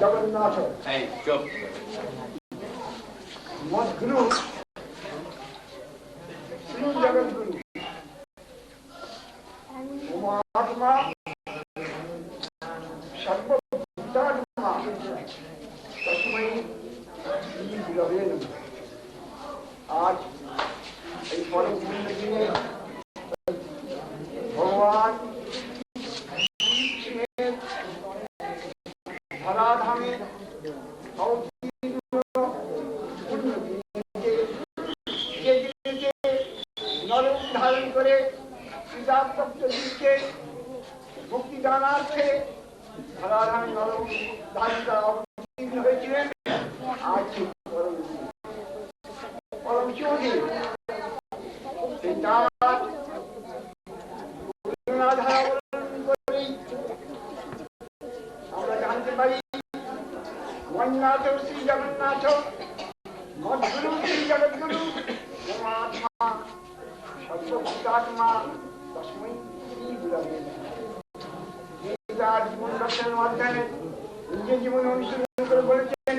জগন্নাথ এই চুপ মদগুরু শ্রী জগৎগুরু আজ এই পরম দিনে ভগবান শ্রীকৃষ্ণের ধরাধামে অবতীর্ণ পূর্ণ দিনে যে দিনেতে নরম ধারণ করে শ্রীরামতত্ত্ব মুক্তি দানার্থে আমরা জানতে পারি জগন্নাথ শ্রী জগন্নাথ মদ্গুরু শ্রী জগদ্গুরু পরমাত্মা সর্বভূতাত্মা তস্মৈ শ্রী গুরবে গীতার জীবন দর্শনের মাধ্যমে নিজের জীবনে অনুসরণ করে বলেছেন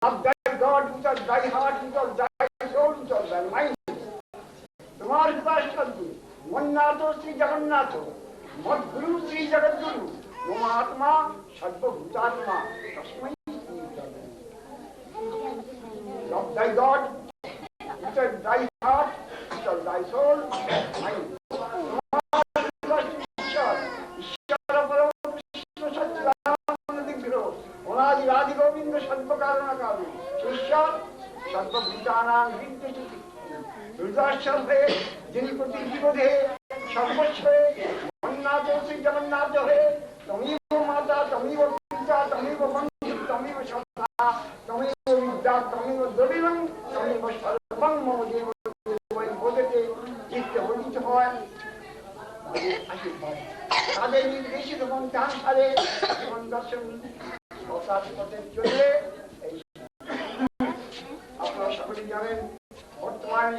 Love thy God with all thy heart, with all thy soul, with all thy mind. তোমার উপাসনাদি মন্নাথ শ্রী জগন্নাথ মদ্গুরু শ্রী জগদ্গুরু মম আত্মা সর্বভূতাত্মা তস্মৈ Shri গুরবে Love thy God with all thy heart, with all thy soul, mind. তোমার ঈশ্বর, ঈশ্বর পরম কৃষ্ণ সচ্চিদানন্দ বিগ্রহ, অনাদি আদি গোবিন্দ সর্বকারণ কারণ ঈশ্বর সর্বভূতানাং বিদ্যুতি দুর্দর্শন হয়ে, যিনি প্রতি বিবোধে সর্বস্ব হয়ে শ্রী জগন্নাথ হয়ে তমিব মাতা তমিব পিতা তমিব বন্ধু তমিব সত্তা তমিব বিদ্যা তমিব দ্রবিণং তমিব সর্বং মম দেব বোধেতে চিত্তে অর্জিত হয়। তাদের নির্দেশিত মন্ত্রানুসারে জীবন দর্শন পথে চললে এই আপনারা সকলে জানেন, বর্তমানে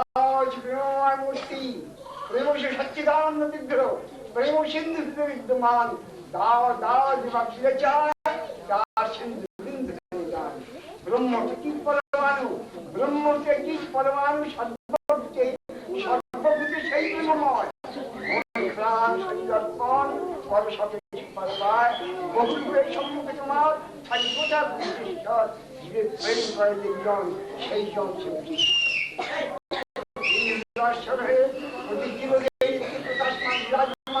প্রেম সে সচ্চিদানন্দ বিগ্রহ প্রেম সিন্ধু বিদ্যমান দাও দাও যেবা ফিরে চায় তার ব্রহ্ম কি পরমাণু ব্রহ্ম কি পরমাণু সর্বভূতে সর্বভূতে সেই প্রেমময় প্রাণ সঞ্জর্পণ সম্মুখে তোমার দেখলাম সেই জন দর্শন হয়ে প্রতি জীবনে প্রকাশমান বিরাজমান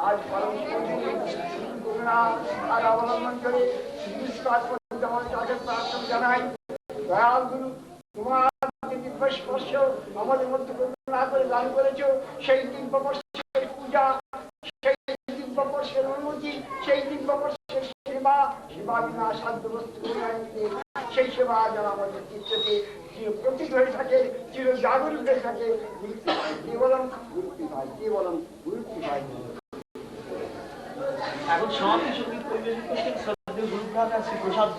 আজ পরম করুণা আর অবলম্বন করে বিশ্বাস আমার কাছে প্রার্থনা জানাই দয়াল গুরু তোমার যে স্পর্শ আমাদের মধ্যে করুণা করে দান করেছ সেই দিব্য স্পর্শের পূজা সেই দিব্য স্পর্শের অনুমতি সেই দিব্য স্পর্শের সেবা সেবা বিনা সাধ্য বস্তু সেই সেবা যেন আমাদের চিত্রকে প্রতীক হয়ে থাকে, চির জাগরিক হয়ে থাকে। গুরুত্ব গুরুত্ব এখন প্রসাদ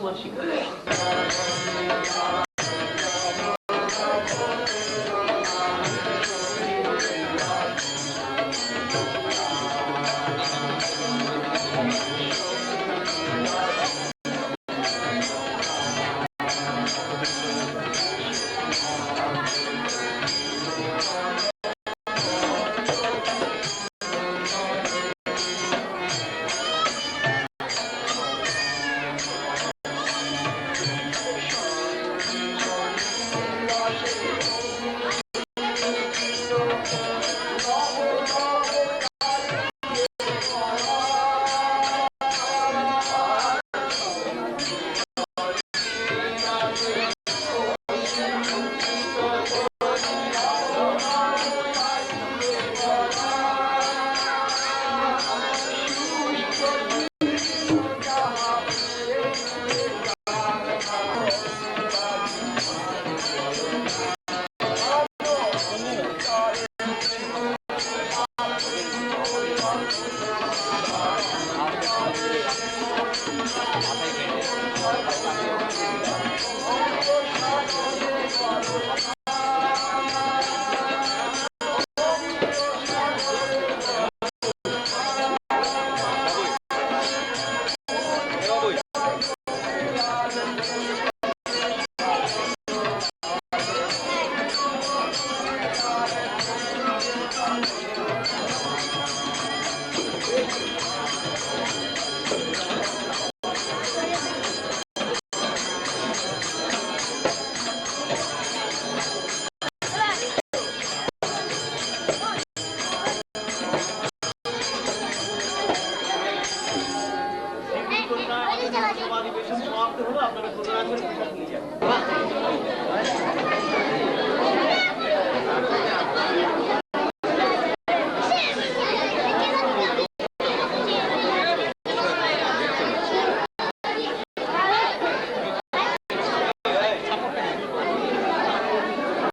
হলো আপনারা